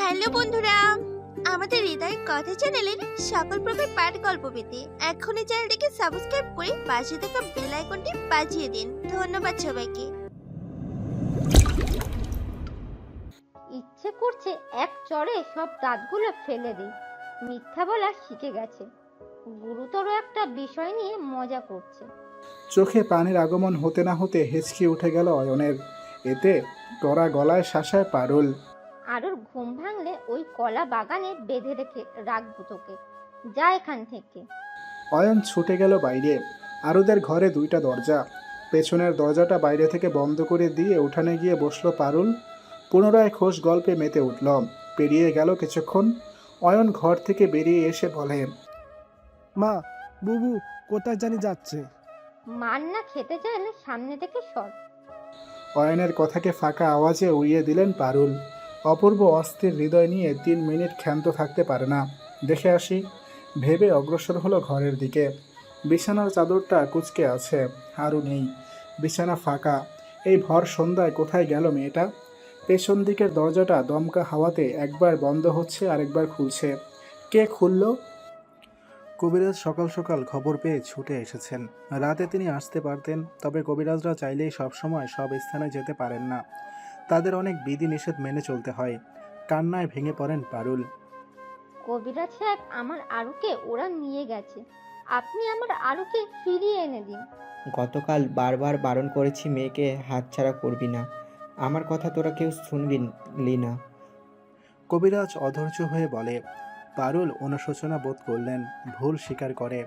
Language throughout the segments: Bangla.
হ্যালো বন্ধুরা আমাদের হৃদয় কথা চ্যানেলের সকল প্রকার পাঠ গল্প পেতে এখনই চ্যানেলটিকে সাবস্ক্রাইব করে পাশে থাকা বেল আইকনটি বাজিয়ে দিন। ধন্যবাদ সবাইকে। ইচ্ছে করছে এক চড়ে সব দাঁতগুলো ফেলে দিই। মিথ্যা বলা শিখে গেছে। গুরুতর একটা বিষয় নিয়ে মজা করছে। চোখে পানির আগমন হতে না হতে হেঁচকি উঠে গেল অয়নের। এতে কড়া গলায় শাসায় পারুল। আরুর ঘুম ভাঙলে ওই কলা বাগানে বেঁধে রেখে রাখব তোকে। যা এখান থেকে। অয়ন ছুটে গেল বাইরে। আরুদের ঘরে দুইটা দরজা। পেছনের দরজাটা বাইরে থেকে বন্ধ করে দিয়ে উঠানে গিয়ে বসল পারুল। পুনরায় খোশ গল্পে মেতে উঠল। পেরিয়ে গেল কিছুক্ষণ। অয়ন ঘর থেকে বেরিয়ে এসে বলে মা বুবু কোথায় জানি যাচ্ছে? মার না খেতে চাইলে সামনে থেকে সর। অয়নের কথাকে ফাঁকা আওয়াজে উড়িয়ে দিলেন পারুল। অপূর্ব অস্থির হৃদয় নিয়ে তিন মিনিট ক্ষান্ত থাকতে পারে না। দেখে আসি, ভেবে অগ্রসর হলো ঘরের দিকে। বিছানার চাদরটা কুচকে আছে, আরও নেই। বিছানা ফাঁকা। এই ভর সন্ধ্যায় কোথায় গেল মেয়েটা? পেছন দিকের দরজাটা দমকা হাওয়াতে একবার বন্ধ হচ্ছে, আরেকবার খুলছে। কে খুললো? কবিরাজ সকাল সকাল খবর পেয়ে ছুটে এসেছেন। রাতে তিনি আসতে পারতেন, তবে কবিরাজরা চাইলেই সবসময় সব স্থানে যেতে পারেন না। তাদের অনেক বিধি নিষেধ মেনে চলতে হয়। কান্নায় ভেঙে পড়েন পারুল। কবিরাজ সাহেব আমার আরুকে ওরা নিয়ে গেছে। আপনি আমার আরুকে ফিরিয়ে এনে দিন। গতকাল বারবার বারণ করেছি মেয়েকে হাতছাড়া করবি না। আমার কথা তোরা কেউ শুনবি না। কবিরাজ অধৈর্য হয়ে বলে পারুল অনুশোচনা বোধ করলেন ভুল স্বীকার করে।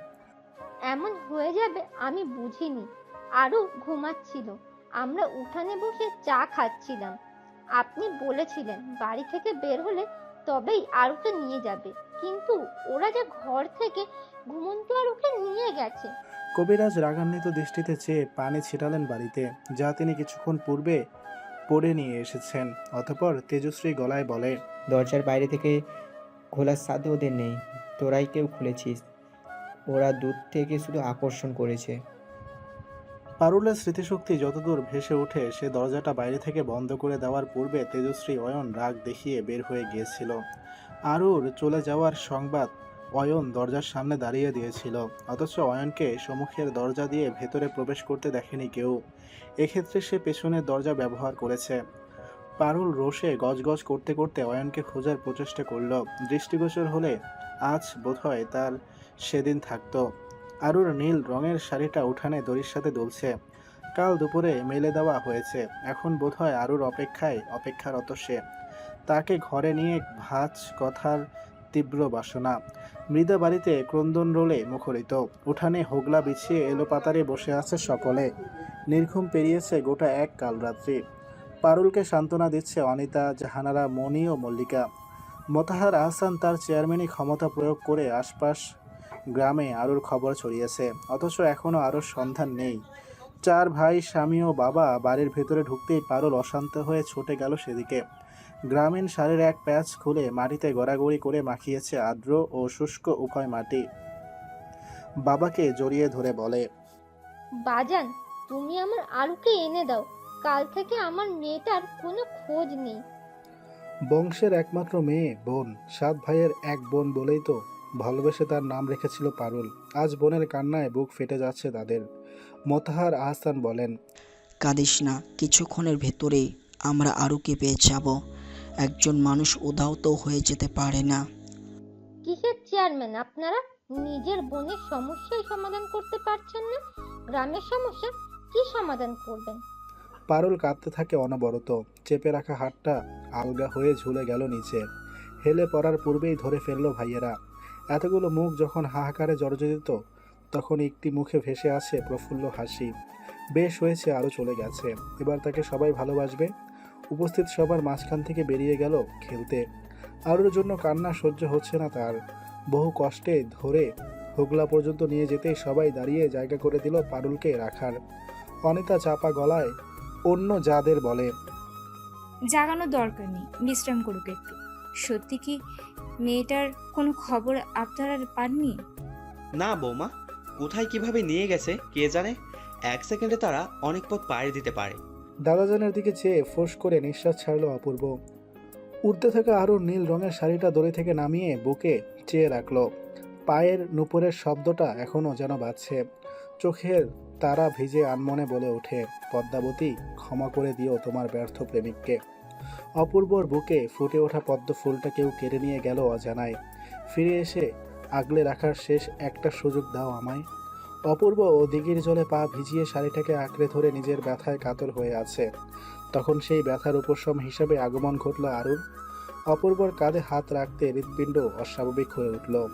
এমন হয়ে যাবে আমি বুঝিনি। আরও ঘুমাচ্ছিল। আমরা উঠানে বসে চা খাচ্ছিলাম। আপনি বলেছিলেন বাড়ি থেকে বের হলে তবেই আরুকে নিয়ে যাবে। কিন্তু ওরা যে ঘর থেকে ঘুমন্ত আরুকে নিয়ে গেছে। কবিরাজ রাগান্বিত দৃষ্টিতে চেয়ে পানি ছিটালেন বাড়িতে যা তিনি কিছুক্ষণ পূর্বে পড়ে নিয়ে এসেছেন। অতপর তেজশ্রী গলায় বলে দরজার বাইরে থেকে খোলার সাধ্য ওদের নেই তোরাই কেউ খুলেছিস। ওরা দূর থেকে শুধু আকর্ষণ করেছে। পারুলের স্মৃতিশক্তি যতদূর ভেসে ওঠে, সে দরজাটা বাইরে থেকে বন্ধ করে দেওয়ার পূর্বে তেজশ্রী অয়ন রাগ দেখিয়ে বের হয়ে গিয়েছিল। আরুর চলে যাওয়ার সংবাদ অয়ন দরজার সামনে দাঁড়িয়ে দিয়েছিল। অথচ অয়নকে সম্মুখের দরজা দিয়ে ভেতরে প্রবেশ করতে দেখেনি কেউ। এক্ষেত্রে সে পেছনের দরজা ব্যবহার করেছে। পারুল রোষে গজগজ করতে করতে অয়নকে খোঁজার প্রচেষ্টা করল। দৃষ্টিগোচর হলে আজ বোধহয় তার সেদিন থাকতো। আরুর নীল রঙের শাড়িটা উঠানে দড়ির সাথে দুলছে। কাল দুপুরে মেলে দেওয়া হয়েছে। এখন বোধহয় আরুর অপেক্ষায় অপেক্ষারত সে। তাকে ঘরে নিয়ে ভাজ কথার তীব্র বাসনা। মৃদা বাড়িতে ক্রন্দন রোলে মুখরিত। উঠানে হোগলা বিছিয়ে এলো পাতারে বসে আছে সকলে। নির্ঘুম পেরিয়েছে গোটা এক কালরাত্রি। পারুলকে সান্ত্বনা দিচ্ছে অনিতা, জাহানারা, মণি ও মল্লিকা। মোতাহার আহসান তার চেয়ারম্যানই ক্ষমতা প্রয়োগ করে আশপাশ গ্রামে আরুর খবর ছড়িয়েছে। অথচ এখনও আরুর সন্ধান নেই। চার ভাই স্বামী ও বাবা বাড়ির ভেতরে ঢুকতেই পারুল অশান্ত হয়ে ছুটে গেল সেদিকে। গ্রামীণ সারের এক প্যাচ খুলে মাটিতে গড়াগড়ি করে মাখিয়েছে আর্দ্র ও শুষ্ক উভয় মাটি। বাবাকে জড়িয়ে ধরে বলে বাজান তুমি আমার আরুকে এনে দাও। কাল থেকে আমার মেয়েটার কোনো খোঁজ নেই। বংশের একমাত্র মেয়ে বোন সাত ভাইয়ের এক বোন বলেই তো ভালোবেসে তার নাম রেখেছিল পারুল। আজ বোনের কান্নায় বুক ফেটে যাচ্ছে তাদের। মোতাহার আহসান বলেন কাঁদিস না কিছুক্ষণের ভেতরেই আমরা আরুকে পেয়ে যাব। একজন মানুষ উধাও তো হয়ে যেতে পারে না। কিসের চেয়ারম্যান আপনারা? নিজের বোনের সমস্যাই সমাধান করতে পারছেন না? গ্রামের সমস্যা? কি সমাধান করবেন? পারুল কাঁদতে থাকে অনবরত। চেপে রাখা হাতটা আলগা হয়ে ঝুলে গেল নিচে। হেলে পড়ার পূর্বেই ধরে ফেলল ভাইয়েরা। এতগুলো মুখ যখন হাহাকারে জর্জরিত, তখন একটি মুখে ভেসে আছে প্রফুল্ল হাসি। বেশ হয়েছে আরও চলে গেছে। এবার তাকে সবাই ভালোবাসবে। উপস্থিত সবার মাঝখান থেকে বেরিয়ে গেল খেলতে। আরুর জন্য কান্না সহ্য হচ্ছে না তার। বহু কষ্টে ধরে হুগলা পর্যন্ত নিয়ে যেতেই সবাই দাঁড়িয়ে জায়গা করে দিল পারুলকে রাখার। অনিতা চাপা গলায় অন্য যাদের বলে জাগানোর দরকার নেই, বিশ্রাম করুক একটু। সত্যি কি মেয়েটার কোনো খবর আপনারা পাননি? না বৌমা কোথায় কীভাবে নিয়ে গেছে কে জানে? এক সেকেন্ডে তারা অনেক পথ পাড়ি দিতে পারে। দাদাজানের দিকে চেয়ে ফোঁস করে নিঃশ্বাস ছাড়লো অপূর্ব। উড়তে থাকা আরও নীল রঙের শাড়িটা দড়ি থেকে নামিয়ে বুকে চেয়ে রাখল। পায়ের নুপুরের শব্দটা এখনও যেন বাজছে। চোখের তারা ভিজে আনমনে বলে ওঠে পদ্মাবতী ক্ষমা করে দিও তোমার ব্যর্থ প্রেমিককে। অপূর্বর বুকে ফুটে ওঠা পদ্ম ফুলটা কেউ কেড়ে নিয়ে গেল অজানায়। ফিরে এসে আগলে রাখার শেষ একটা সুযোগ দাও আমায়। অপূর্ব ও দিঘির জলে পা ভিজিয়ে শাড়িটাকে আঁকড়ে ধরে নিজের ব্যথায় কাতর হয়ে আছে। তখন সেই ব্যথার উপশম হিসাবে আগমন ঘটল আরুর। অপূর্বর কাঁধে হাত রাখতে হৃৎপিণ্ড অস্বাভাবিক হয়ে উঠল।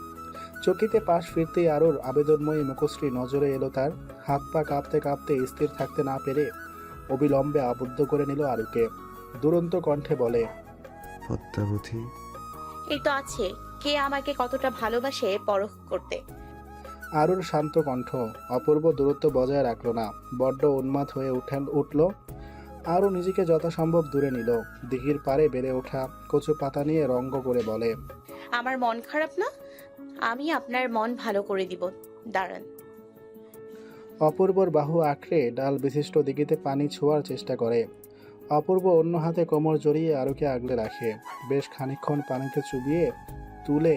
চকিতে পাশ ফিরতেই আরুর আবেদনময়ী মুখশ্রী নজরে এলো তার। হাত পা কাঁপতে কাঁপতে স্থির থাকতে না পেরে অবিলম্বে আবদ্ধ করে নিল আরুকে। দুরন্ত কণ্ঠে বলে পদ্মাবতী এই তো আছে। কে আমাকে কতটা ভালোবাসে পরখ করতে। আরুর শান্ত কণ্ঠ অপূর্ব দূরত্ব বজায় রাখল না। বড্ড উন্মাদ হয়ে উঠেন উঠল। আরও নিজেকে যথাসম্ভব দূরে নিল। দিঘির পারে বেড়ে ওঠা কচু পাতা নিয়ে রঙ্গ করে বলে আমার মন খারাপ না? আমি আপনার মন ভালো করে দিব। দাঁড়ান। অপূর্বর বাহু আঁকড়ে ডাল বিশিষ্ট দিঘিতে পানি ছোঁয়ার চেষ্টা করে। অপূর্ব অন্য হাতে কোমর জড়িয়ে আরুকে আগলে রাখে। বেশ খানিকক্ষণ পানিতে চুবিয়ে তুলে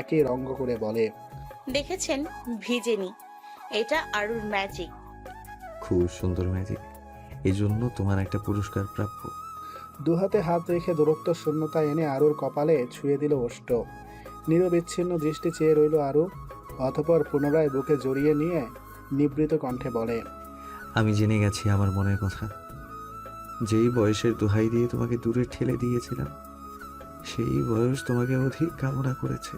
একই রঙ্গ করে বলে দেখেছেন ভিজেনি। এটা আরুর ম্যাজিক খুব সুন্দর ম্যাজিক এই জন্য তোমার একটা পুরস্কার প্রাপ্য। দুহাতে হাত রেখে দূরত্ব শূন্যতা এনে আরুর কপালে ছুঁয়ে দিল ওষ্ঠ। নিরবিচ্ছিন্ন দৃষ্টি চেয়ে রইল আরু অতপর পুনরায় বুকে জড়িয়ে নিয়ে নিবৃত কণ্ঠে বলে আমি জেনে গেছি আমার মনের কথা। যেই বয়সের দোহাই দিয়ে তোমাকে দূরে ঠেলে দিয়েছিলাম, সেই বয়স তোমাকে অধিক কামনা করেছে।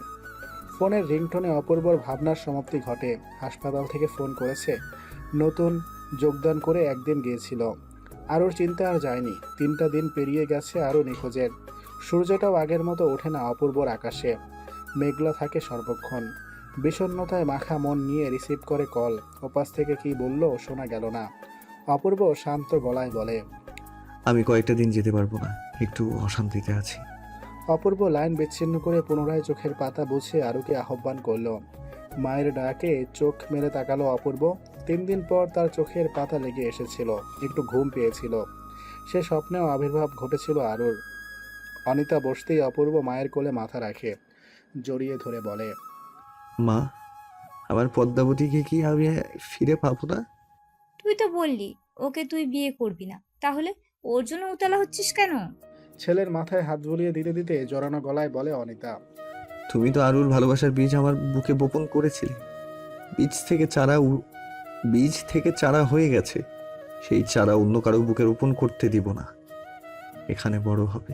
ফোনের রিংটোনে অপূর্বর ভাবনার সমাপ্তি ঘটে। হাসপাতাল থেকে ফোন করেছে। নতুন যোগদান করে একদিন গিয়েছিল। আরোর চিন্তা আর যায়নি। তিনটা দিন পেরিয়ে গেছে আরও নিখোঁজের। সূর্যটাও আগের মতো ওঠে না অপূর্বর আকাশে। মেঘলা থাকে সর্বক্ষণ। বিষণ্ণতায় মাখা মন নিয়ে রিসিভ করে কল। ওপাশ থেকে কি বলল শোনা গেল না। অপূর্ব শান্ত গলায় বলে আমি কয়েকটা দিন যেতে পারব না। একটু অশান্তিতে আছি। অপূর্ব লাইন বিচ্ছিন্ন করে পুনরায় চোখের পাতা বুঝে আরুকে আহ্বান করল। মায়ের ডাকে চোখ মেলে তাকালো অপূর্ব। তিন দিন পর তার চোখের পাতা লেগে এসেছিল। একটু ঘুম পেয়েছিল। সে স্বপ্নেও আবির্ভাব ঘটেছিল আরুর। অনিতা বসতেই অপূর্ব মায়ের কোলে মাথা রাখে। জড়িয়ে ধরে বলে মা আমার পদ্মাবতীকে কি আমি ফিরে পাবো না? তুই তো বললি ওকে তুই বিয়ে করবি না। তাহলে ওর জন্য উতলা হচ্ছিস কেন? ছেলের মাথায় হাত বুলিয়ে দিতে দিতে জড়ানো গলায় বলে অনিতা। তুমি তো আরুর ভালোবাসার বীজ আমার বুকে বপন করেছিলে। বীজ থেকে চারা উ- বীজ থেকে চারা হয়ে গেছে। সেই চারা অন্য কারও বুকে রোপণ করতে দিব না। এখানে বড় হবে।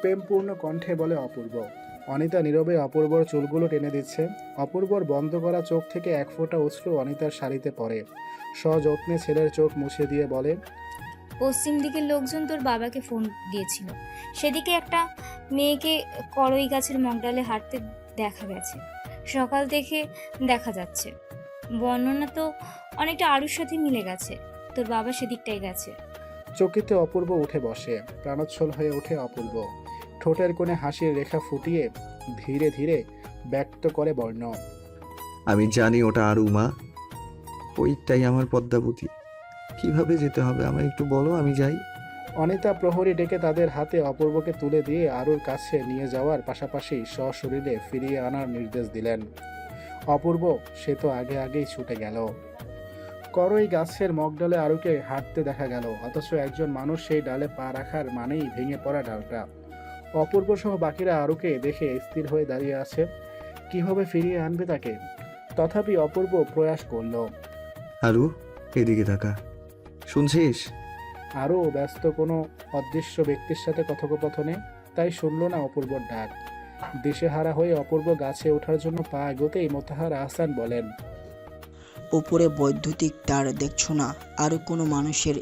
প্রেমপূর্ণ কণ্ঠে বলে অপূর্ব। অনিতা নীরবে অপূর্বর চুলগুলো টেনে দিচ্ছে। অপূর্বর বন্ধ করা চোখ থেকে এক ফোঁটা অশ্রু অনিতার শাড়িতে পড়ে। সযত্নে ছেলের চোখ মুছে দিয়ে বলে পশ্চিম দিকের লোকজন তোর বাবাকে ফোন দিয়েছিল। সেদিকে একটা মেয়েকে করই গাছের মগডালে হাঁটতে দেখা গেছে। সকাল থেকে দেখা যাচ্ছে। বর্ণনা তো অনেকটা আরুর সাথে মিলে গেছে। তোর বাবা সেদিকটাই গেছে। চকিতে অপূর্ব উঠে বসে। প্রাণোচ্ছল হয়ে ওঠে অপূর্ব। ঠোঁটের কোণে হাসির রেখা ফুটিয়ে ধীরে ধীরে ব্যক্ত করে বর্ণ। আমি জানি ওটা আরু মা। ওইটাই আমার পদ্মাবতী। কীভাবে যেতে হবে? আমায় একটু বলো আমি যাই। অনিতা প্রহরী ডেকে তাদের হাতে অপূর্বকে তুলে দিয়ে আরুর কাছে নিয়ে যাওয়ার পাশাপাশি সশরীরে ফিরিয়ে আনার নির্দেশ দিলেন। অপূর্ব সে তো আগে আগেই ছুটে গেল। করই গাছের মগডালে আরুকে হাঁটতে দেখা গেল অথচ একজন মানুষ সেই ডালে পা রাখার মানেই ভেঙে পড়া ডালটা। অপূর্ব সহ বাকিরা আরুকে দেখে স্থির হয়ে দাঁড়িয়ে আছে। কীভাবে ফিরিয়ে আনবে তাকে? তথাপি অপূর্ব প্রয়াস করল। আরু এদিকে তাকা। শুনছিস? আরও ব্যস্ত কোনো অদৃশ্য ব্যক্তির সাথে কথোপকথনে? তাই শুনল না অপূর্বর ডাক। দিশেহারা হয়ে অপূর্ব গাছে ওঠার জন্য পা এগোতেই মোতাহার আহসান বলেন উপরে বৈদ্যুতিক তার দেখছ না? আরও কোনো মানুষের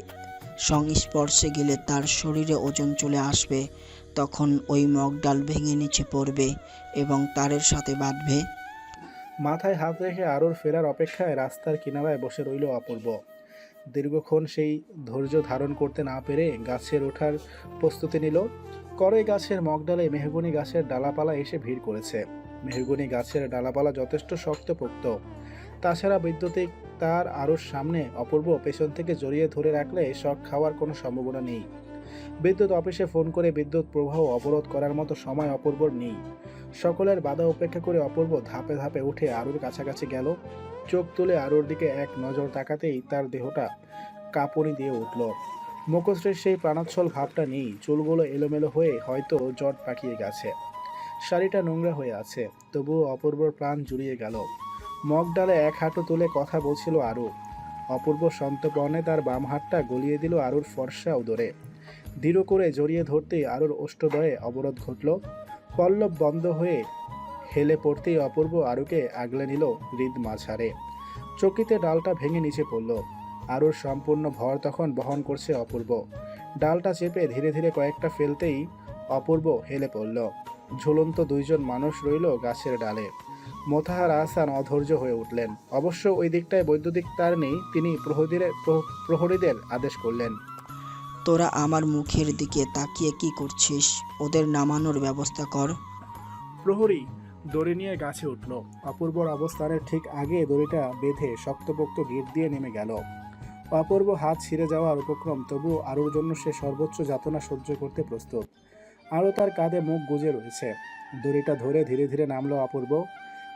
সংস্পর্শে গেলে তার শরীরে ওজন চলে আসবে। তখন ওই মগডাল ভেঙে নিচে পড়বে এবং তারের সাথে বাঁধবে। মাথায় হাত রেখে আরুর ফেরার অপেক্ষায় রাস্তার কিনারায় বসে রইল অপূর্ব। দীর্ঘক্ষণ সেই ধৈর্য ধারণ করতে না পেরে গাছের ওঠার প্রস্তুতি নিল। করই গাছের মগডালে মেহগুনি গাছের ডালাপালা এসে ভিড় করেছে। মেহগুনি গাছের ডালাপালা যথেষ্ট শক্তপোক্ত। তাছাড়া বৈদ্যুতিক তার আরুর সামনে অপূর্ব পেছন থেকে জড়িয়ে ধরে রাখলে শখ খাওয়ার কোনো সম্ভাবনা নেই। বিদ্যুৎ অফিসে ফোন করে বিদ্যুৎ প্রবাহ অবরোধ করার মতো সময় অপূর্বর নেই। সকলের বাধা উপেক্ষা করে অপূর্ব ধাপে ধাপে উঠে আরুর কাছাকাছি গেল। চোখ তুলে আরুর দিকে এক নজর তাকাতেই তার দেহটা কাঁপুনি দিয়ে উঠল। মুখশ্রীর সেই প্রাণোচ্ছল ভাবটা নেই, চুলগুলো এলোমেলো হয়ে হয়তো জট পাকিয়ে গেছে। শাড়িটা নোংরা হয়ে আছে, তবুও অপূর্বর প্রাণ জুড়িয়ে গেল। মগ ডালে এক হাঁটু তুলে কথা বলছিল আরু। অপূর্ব সন্তপর্ণে তার বাম হাতটা গলিয়ে দিল আরুর ফর্সা উদরে দৃঢ় করে জড়িয়ে ধরতেই আরুর অষ্টদয়ে অবরোধ ঘটল। পল্লব বন্ধ হয়ে হেলে পড়তেই অপূর্ব আরুকে আগলে নিল হৃদ মাঝারে। চকিতে ডালটা ভেঙে নিচে পড়ল। আরুর সম্পূর্ণ ভর তখন বহন করছে অপূর্ব। ডালটা চেপে ধীরে ধীরে কয়েকটা ফেলতেই অপূর্ব হেলে পড়ল। ঝুলন্ত দুইজন মানুষ রইল গাছের ডালে। মোতাহার আহসান অধৈর্য হয়ে উঠলেন। অবশ্য ওই দিকটায় বৈদ্যুতিক তার নেই তিনি প্রহরীদের প্রহ- প্রহরীদের আদেশ করলেন। তোরা আমার মুখের দিকে তাকিয়ে কি করছিস? ওদের নামানোর ব্যবস্থা কর। প্রহরী দড়ি নিয়ে গাছে উঠল। অপূর্বর অবস্থানের ঠিক আগে দড়িটা বেঁধে শক্তপোক্ত গিট দিয়ে নেমে গেল। অপূর্ব হাত ছিঁড়ে যাওয়ার উপক্রম, তবু আরুর জন্য সে সর্বোচ্চ যাতনা সহ্য করতে প্রস্তুত। আরও তার কাঁধে মুখ গুজে রয়েছে। দড়িটা ধরে ধীরে ধীরে নামলো অপূর্ব।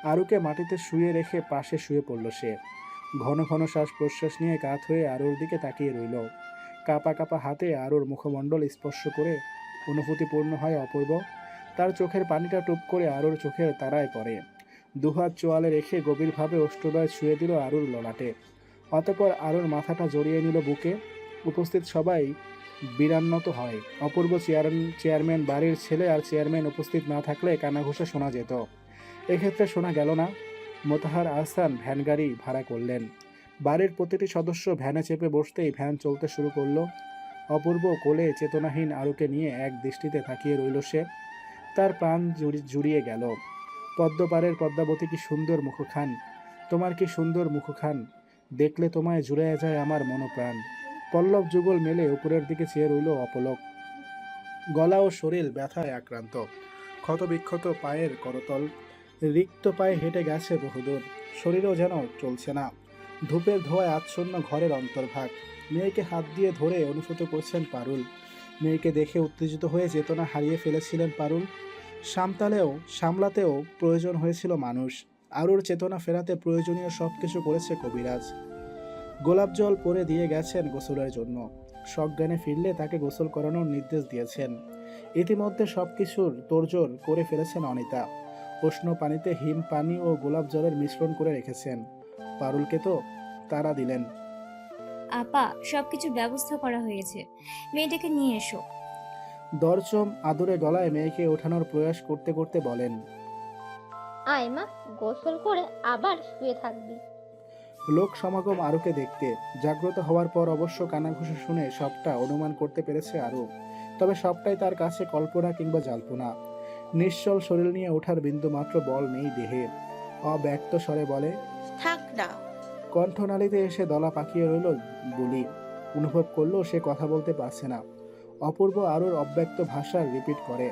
আরুকে মাটিতে শুয়ে রেখে পাশে শুয়ে পড়ল সে। ঘন ঘন শ্বাস প্রশ্বাস নিয়ে কাত হয়ে আরুর দিকে তাকিয়ে রইল। কাপা কাপা হাতে আরুর মুখমণ্ডল স্পর্শ করে অনুভূতিপূর্ণ হয় অপূর্ব। তার চোখের পানিটা টুপ করে আরুর চোখের তারায় পড়ে। দুহাত চোয়ালে রেখে গভীরভাবে অষ্টদয় ছুঁয়ে দিল আরুর ললাটে। অতপর আরুর মাথাটা জড়িয়ে নিল বুকে। উপস্থিত সবাই বিরান্নত হয়। অপূর্ব চেয়ার চেয়ারম্যান বাড়ির ছেলে আর চেয়ারম্যান উপস্থিত না থাকলে কানাঘুষা শোনা যেত। এক্ষেত্রে শোনা গেল না, মোতাহার আহসান ভ্যান গাড়ি ভাড়া করলেন। বাড়ির প্রতিটি সদস্য ভ্যানে চেপে বসতেই ভ্যান চলতে শুরু করল। অপূর্ব কোলে চেতনাহীন আরুকে নিয়ে এক দৃষ্টিতে তাকিয়ে রইল সে। তার প্রাণ জুড়ি- জুড়িয়ে গেল। পদ্মপাড়ের পদ্মাবতী কি সুন্দর মুখখান? তোমার কি সুন্দর মুখখান? দেখলে তোমায় জুড়ে যায় আমার মনোপ্রাণ। পল্লব যুগল মেলে উপরের দিকে চেয়ে রইল অপলক। গলা ও শরীর ব্যথায় আক্রান্ত। ক্ষতবিক্ষত পায়ের করতল। রিক্ত পায়ে হেঁটে গেছে বহুদূর। শরীরও যেন চলছে না। ধূপের ধোয়ায় আচ্ছন্ন ঘরের অন্তর্ভাগ। মেয়েকে হাত দিয়ে ধরে অনুভূত করছেন পারুল। মেয়েকে দেখে উত্তেজিত হয়ে চেতনা হারিয়ে ফেলেছিলেন পারুল। সামতালেও, সামলাতেও প্রয়োজন হয়েছিল মানুষ। আরুর চেতনা ফেরাতে প্রয়োজনীয় সব কিছু করেছে কবিরাজ। গোলাপ জল পরে দিয়ে গেছেন গোসলের জন্য। সজ্ঞানে ফিরলে তাকে গোসল করানোর নির্দেশ দিয়েছেন। ইতিমধ্যে সব কিছুর তোড়জোড় করে ফেলেছেন অনিতা। উষ্ণ পানিতে হিম, পানি ও গোলাপ জলের মিশ্রণ করে রেখেছেন। পারুলকে তো তারা দিলেন। আপা সবকিছুর ব্যবস্থা করা হয়েছে। মেয়েটাকে নিয়ে এসো। দরচম আদরে গলায় মেয়েকে ওঠানোর প্রয়াস করতে করতে বলেন আয় মা গোসল করে আবার শুয়ে থাকবি। লোক সমাগম আরুকে দেখতে জাগ্রত হওয়ার পর অবশ্য কানাঘুষো শুনে সবটা অনুমান করতে পেরেছে আরু তবে সবটাই তার কাছে কল্পনা কিংবা জল্পনা। নিশ্চল শরীর নিয়ে ওঠার বিন্দু মাত্র বল নেই দেহে। অব্যক্ত স্বরে বলে থাক না কণ্ঠনালীতে এসে দলা পাকিয়ে রইল বুলি। অনুভব করল সে কথা বলতে পারছে না। অপূর্ব আরুর অব্যক্ত ভাষা রিপিট করে।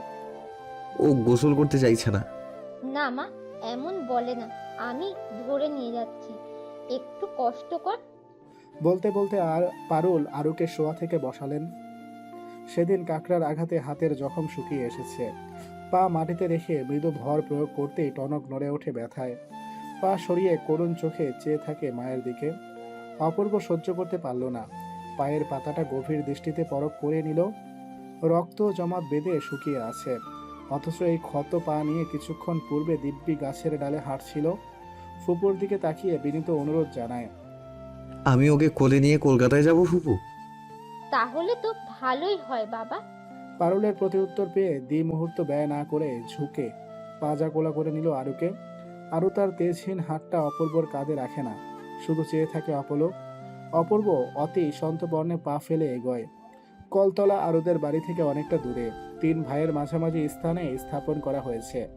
ও গোসল করতে চাইছে না। না মা এমন বলে না। আমি ধরে নিয়ে যাচ্ছি। একটু কষ্ট কর। বলতে বলতে আর পারুল আরুকে শোয়া থেকে বসালেন। সেদিন কাকড়ার আঘাতে হাতের জখম শুকিয়ে এসেছে। পা মাটিতে রেখে মৃদু ভর প্রয়োগ করতেই টনক নড়ে ওঠে ব্যথায়। পা সরিয়ে করুণ চোখে চেয়ে থাকে মায়ের দিকে। অপূর্ব সহ্য করতে পারল না। পায়ের পাতাটা গভীর দৃষ্টিতে পরক করে নিল। রক্ত জমা বেঁধে শুকিয়ে আছে। অথচ এই ক্ষত পা নিয়ে কিছুক্ষণ পূর্বে দিব্যি গাছের ডালে হাঁটছিল। ফুপুর দিকে তাকিয়ে বিনীত অনুরোধ জানায় আমি ওকে কোলে নিয়ে কলকাতায় যাব ফুপু? তাহলে তো ভালোই হয় বাবা। পারুলের প্রতিউত্তর পেয়ে দ্বি মুহূর্ত ব্যয় না করে ঝুঁকে পাজা কোলা করে নিল আরুকে। আরু তার তেজহীন হাতটা অপূর্বর কাঁধে রাখে না। শুধু চেয়ে থাকে অপলক। অপূর্ব অতি সন্তবর্ণে পা ফেলে এগোয়। কলতলা আরুদের বাড়ি থেকে অনেকটা দূরে। তিন ভাইয়ের মাঝামাঝি স্থানে স্থাপন করা হয়েছে।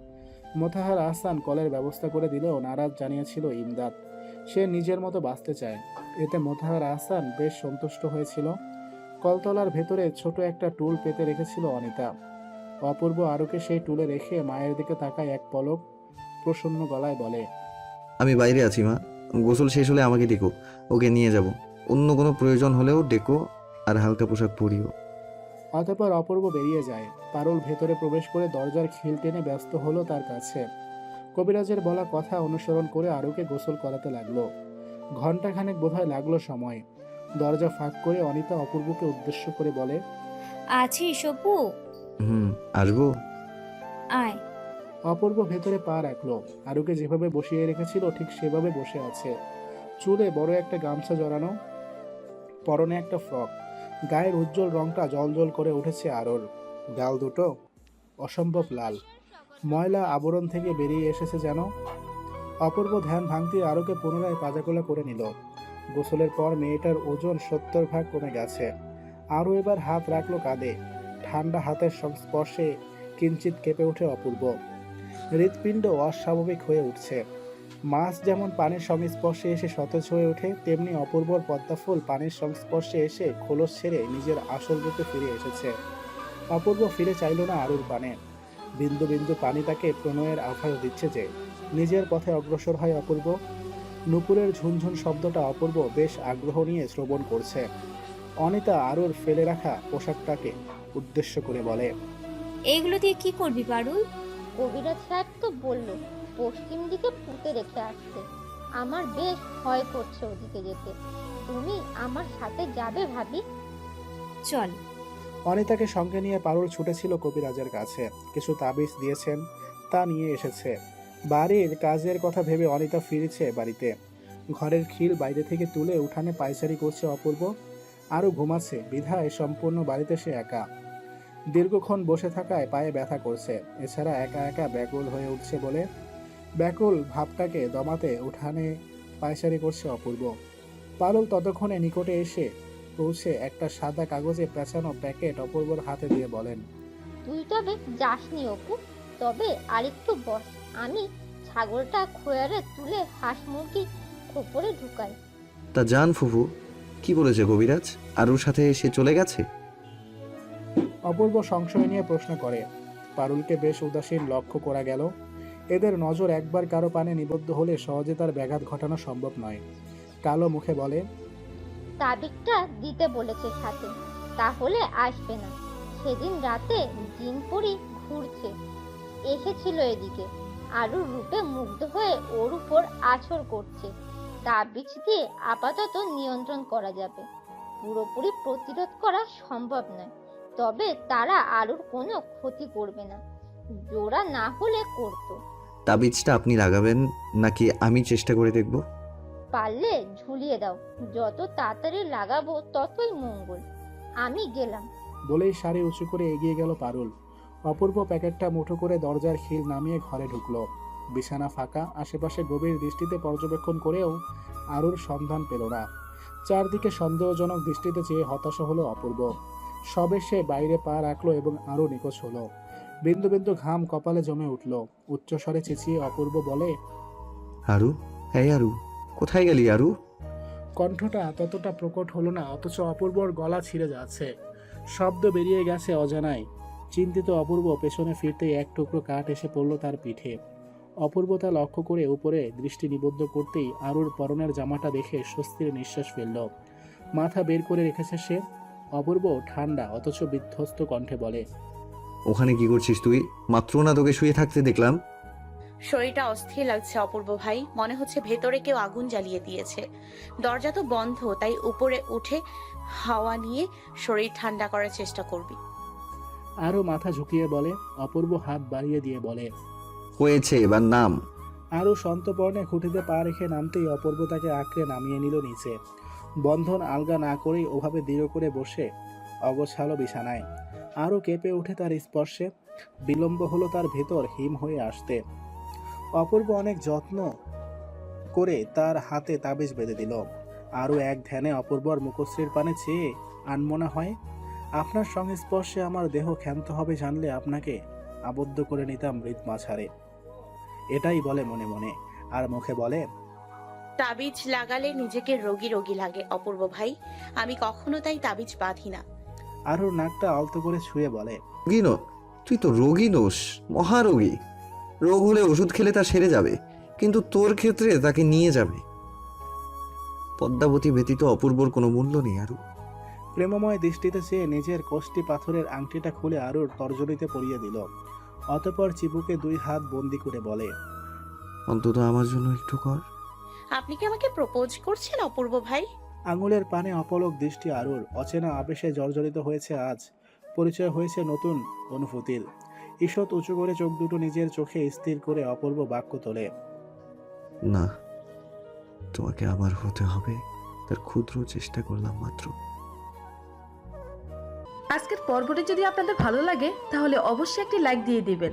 মোতাহার আহসান কলের ব্যবস্থা করে দিলেও নারাজ জানিয়েছিল ইমদাদ। সে নিজের মতো বাঁচতে চায়। এতে মোতাহার আহসান বেশ সন্তুষ্ট হয়েছিল। কলতলার ভেতরে ছোট একটা টুল পেতে রেখেছিল অনিতা। অপূর্ব আরুকে সেই টুলে রেখে মায়ের দিকে তাকায় এক পলক। প্রসন্ন গলায় বলে আমি বাইরে আছি মা। গোসল শেষ হলে আমাকে ডেকো। ওকে নিয়ে যাব। অন্য কোনো প্রয়োজন হলেও ডেকো আর হালকা পোশাক পরিও। অতঃপর অপূর্ব বেরিয়ে যায়। পারুল ভেতরে প্রবেশ করে দরজার খিল টেনে ব্যস্ত হলো তার কাছে। কবিরাজের বলা কথা অনুসরণ করে আরুকে গোসল করাতে লাগল। ঘন্টাখানেক বোধহয় লাগল সময়। দরজা ফাঁক করে অনিতা অপূর্বকে উদ্দেশ্য করে বলে আছিস অপু? হুম আসব। আয়। অপূর্ব ভেতরে পা রাখল। আরুকে যেভাবে বসিয়ে রেখেছিল, ঠিক সেভাবে বসে আছে। চুলে বড় একটা গামছা জড়ানো, পরনে একটা ফ্রক। গায়ের উজ্জ্বল রংটা জল করে উঠেছে আরোর। গাল দুটো অসম্ভব লাল। ময়লা আবরণ থেকে বেরিয়ে এসেছে যেন। অপূর্ব ধ্যান ভাঙতে আরোকে পুনরায় পাজাকোলা করে নিল। গোসলের পর মেয়েটার ওজন সত্তর ভাগ কমে গেছে। আরও এবার হাত রাখল কাঁধে। ঠান্ডা হাতের সংস্পর্শে কিঞ্চিত কেঁপে ওঠে অপূর্ব। হৃৎপিণ্ড অস্বাভাবিক হয়ে উঠছে। মাছ যেমন পানির সংস্পর্শে এসে সতেজ হয়ে ওঠে, তেমনি অপূর্বর পদ্মাফুল পানির সংস্পর্শে এসে খোলস ছেড়ে নিজের আসল রূপে ফিরে এসেছে। অপূর্ব ফিরে চাইল না আরুর পানে। বিন্দু বিন্দু পানি তাকে প্রণয়ের আভাস দিচ্ছে যে, নিজের পথে অগ্রসর হয় অপূর্ব। নুপুরের ঝুনঝুন শব্দটা অপূর্ব বেশ আগ্রহ নিয়ে শ্রবণ করছে। অনিতা আরুর ফেলে রাখা পোশাকটাকে উদ্দেশ্য করে বলে এইগুলো দিয়ে কি করবি, পারুল? কবিরাজ সাহেব তো বলল পশ্চিম দিকে পুঁতে রেখে আসতে। আমার বেশ ভয় করছে ওদিকে যেতে। তুমি আমার সাথে যাবে ভাবি? চল। অনিতাকে সঙ্গে নিয়ে পারুল ছুটেছিল কবিরাজের কাছে। কিছু তাবিজ দিয়েছেন তা নিয়ে এসেছে। বাড়ির কাজের কথা ভেবে অনিতা ফিরেছে বাড়িতে। ঘরের খিল বাইরে থেকে তুলে উঠানে পায়চারি করছে অপূর্ব। আরও ঘুমাচ্ছে বিধায় সম্পূর্ণ বাড়িতে সে একা। দীর্ঘক্ষণ বসে থাকায় পায়ে ব্যথা করছে। এছাড়া একা একা ব্যাকুল হয়ে উঠছে বলে ব্যাকুল ভাবটাকে দমাতে উঠানে পায়চারি করছে অপূর্ব। পারুল ততক্ষণে নিকটে এসে পৌঁছে একটা সাদা কাগজে পেঁচানো প্যাকেট অপূর্বর হাতে দিয়ে বলেন তুই তবে যাসনি অপু তবে আরেকটু বস। আমি ছাগলটা খোয়ারে তুলে হাঁস মুরগি খোপরে ঢুকাই। তা জান ফুফু কি বলেছে কবিরাজ? আরুর সাথে সে চলে গেছে? অপূর্ব সংশয় নিয়ে প্রশ্ন করে। পারুলকে বেশ উদাসীন লক্ষ্য করা গেল। এদের নজর একবার কারও পানে নিবদ্ধ হলে সহজে তার ব্যাঘাত ঘটানো সম্ভব নয়। কালো মুখে বলে তাবিকটা দিতে বলেছে সাথে, তাহলে আসবে না। সেদিন রাতে জিন পরি ঘুরছে। এসেছিল এদিকে। আরু রূপে মুগ্ধ হয়ে ওর উপর আছর করছে। তাবিজ দিয়ে আপাতত নিয়ন্ত্রণ করা যাবে। পুরোপুরি প্রতিরোধ করা সম্ভব নয়। তবে তারা আলুর কোনো ক্ষতি করবে না। জোড়া না হলে করতো। তাবিজটা আপনি লাগাবেন নাকি আমি চেষ্টা করে দেখব? পারলে ঝুলিয়ে দাও। যত তাড়াতাড়ি লাগাবো ততই মঙ্গল। আমি গেলাম। বলেই শাড়ি উঁচু করে এগিয়ে গেল পারুল। অপূর্ব প্যাকেটটা মুঠো করে দরজার খিল নামিয়ে ঘরে ঢুকলো। বিছানা ফাঁকা আশেপাশে গভীর দৃষ্টিতে পর্যবেক্ষণ করেও আরুর সন্ধান পেল না। চারদিকে সন্দেহজনক দৃষ্টিতে চেয়ে হতাশা হলো অপূর্ব। সবে সে বাইরে পা রাখল এবং আরও নিখোঁজ হলো। বিন্দু বিন্দু ঘাম কপালে জমে উঠল। উচ্চস্বরে চেঁচিয়ে অপূর্ব বলে আরু এই আরু কোথায় গেলি আরু? কণ্ঠটা ততটা প্রকট হলো না অথচ অপূর্বর গলা ছিঁড়ে যাচ্ছে। শব্দ বেরিয়ে গেছে অজানায়। চিন্তিত অপূর্ব পেছনে ফিরতেই এক টুকরো কাঠ এসে পড়ল তার পিঠে। অপূর্ব তা লক্ষ্য করে উপরে দৃষ্টি নিবদ্ধ করতেই আরুর পরনের জামাটা দেখে স্বস্তির নিঃশ্বাস ফেলল। মাথা বের করে রেখেছে সে। অপূর্ব ঠান্ডা অথচ বিধ্বস্ত কণ্ঠে বলে ওখানে কি করছিস তুই? মাত্র না তোকে শুয়ে থাকতে দেখলাম। শরীরটা অস্থির লাগছে অপূর্ব ভাই। মনে হচ্ছে ভেতরে কেউ আগুন জ্বালিয়ে দিয়েছে। দরজা তো বন্ধ তাই উপরে উঠে হাওয়া নিয়ে শরীর ঠান্ডা করার চেষ্টা করবি। আরও মাথা ঝুঁকিয়ে বলে অপূর্ব হাত বাড়িয়ে দিয়ে বলে হয়েছে এবার নাম। আরও সন্তপর্ণে খুঁটিতে পা রেখে নামতেই অপূর্ব তাকে আঁকড়ে নামিয়ে নিল নিচে। বন্ধন আলগা না করেই ওভাবে দৃঢ় করে বসে, অগোছালো বিছানায়। আরও কেঁপে ওঠে তার স্পর্শে। বিলম্ব হলো তার ভেতর হিম হয়ে আসতে। অপূর্ব অনেক যত্ন করে তার হাতে তাবিজ বেঁধে দিল। আরও এক ধ্যানে অপূর্বর মুখশ্রীর পানে চেয়ে আনমনা হয়, আপনার সংস্পর্শে আমার দেহ ক্ষান্ত হবে জানলে আপনাকে আবদ্ধ করে নিতাম মৃত মাছারে। এটাই বলে মনে মনে। আর মুখে বলে তাবিজ লাগালে নিজেকে রোগী রোগী লাগে অপূর্ব ভাই। আমি কখনো তাই তাবিজ বাঁধি না। আরও নাকটা আলতো করে ছুঁয়ে বলে রোগী ন তুই তো রোগী নোস মহারোগী। রোগ হলে ওষুধ খেলে তা সেরে যাবে কিন্তু তোর ক্ষেত্রে তাকে নিয়ে যাবে। পদ্মাবতী ব্যতীত অপূর্বর কোনো মূল্য নেই আরু। প্রেমময় দৃষ্টিতে চেয়ে নিজের কোষ্টি পাথরের আংটিটা খুলে আরুর তর্জনীতে পরিয়ে দিল। অতপর চিবুকে দুই হাত বন্দি করে বলে অন্তত আমার জন্য একটু কর। আপনি কি আমাকে প্রপোজ করছেন অপূর্ব ভাই? আঙুলের পানে অপলক দৃষ্টি আরুর। অচেনা আবেশে জর্জরিত হয়েছে আজ। পরিচয় হয়েছে নতুন অনুভূতির। ঈষৎ উঁচু করে চোখ দুটো নিজের চোখে স্থির করে অপূর্ব বাক্য তোলে। না তোমাকে আমার হতে হবে। তার ক্ষুদ্র চেষ্টা করলাম মাত্র। আজকের পর্বটি যদি আপনাদের ভালো লাগে তাহলে অবশ্যই একটি লাইক দিয়ে দিবেন।